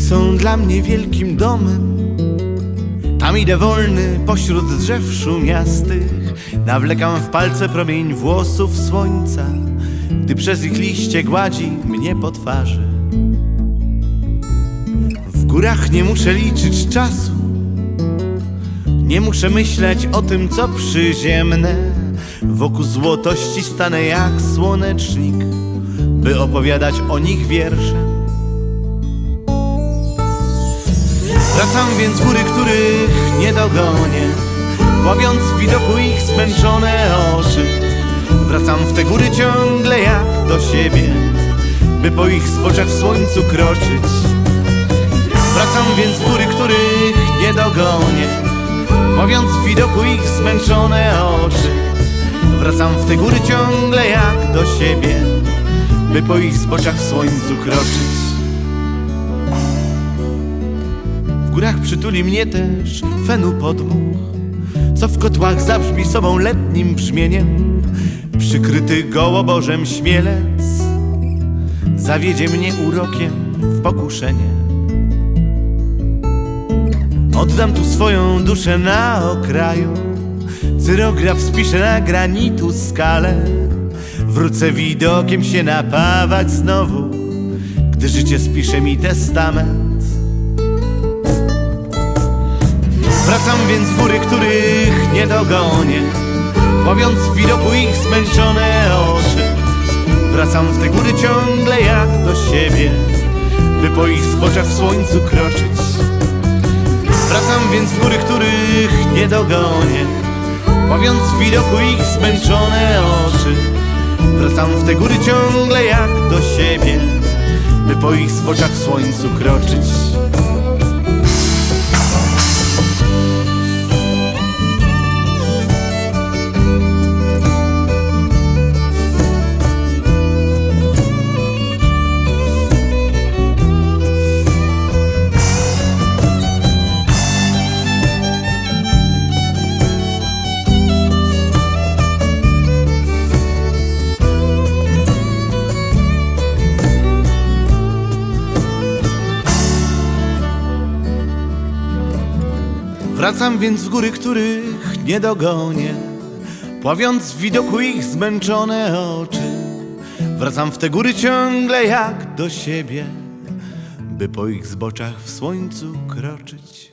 są dla mnie wielkim domem. Tam idę wolny pośród drzew szumiastych. Nawlekam w palce promień włosów słońca Gdy przez ich liście gładzi mnie po twarzy. W górach nie muszę liczyć czasu. Nie muszę myśleć o tym co przyziemne. Wokół złotości stanę jak słonecznik By opowiadać o nich wierszem Wracam więc góry, których nie dogonię Ławiąc w widoku ich zmęczone oczy. Wracam w te góry ciągle jak do siebie By po ich zboczach w słońcu kroczyć. Wracam więc w góry, których nie dogonię Ławiąc w widoku ich zmęczone oczy. Wracam w te góry ciągle jak do siebie By po ich zboczach w słońcu kroczyć górach przytuli mnie też fenu podmuch Co w kotłach zabrzmi sobą letnim brzmieniem. Przykryty gołobożem śmielec Zawiedzie mnie urokiem w pokuszenie. Oddam tu swoją duszę na okraju Cyrograf spiszę na granitu skalę. Wrócę widokiem się napawać znowu Gdy życie spisze mi testament Wracam więc w góry, których nie dogonię Ławiąc w widoku ich zmęczone oczy. Wracam w te góry ciągle jak do siebie By po ich zboczach w słońcu kroczyć. Wracam więc w góry, których nie dogonię Ławiąc w widoku ich zmęczone oczy. Wracam w te góry ciągle jak do siebie By po ich zboczach w słońcu kroczyć Wracam więc w góry, których nie dogonię. Pławiąc w widoku ich zmęczone oczy Wracam w te góry ciągle jak do siebie By po ich zboczach w słońcu kroczyć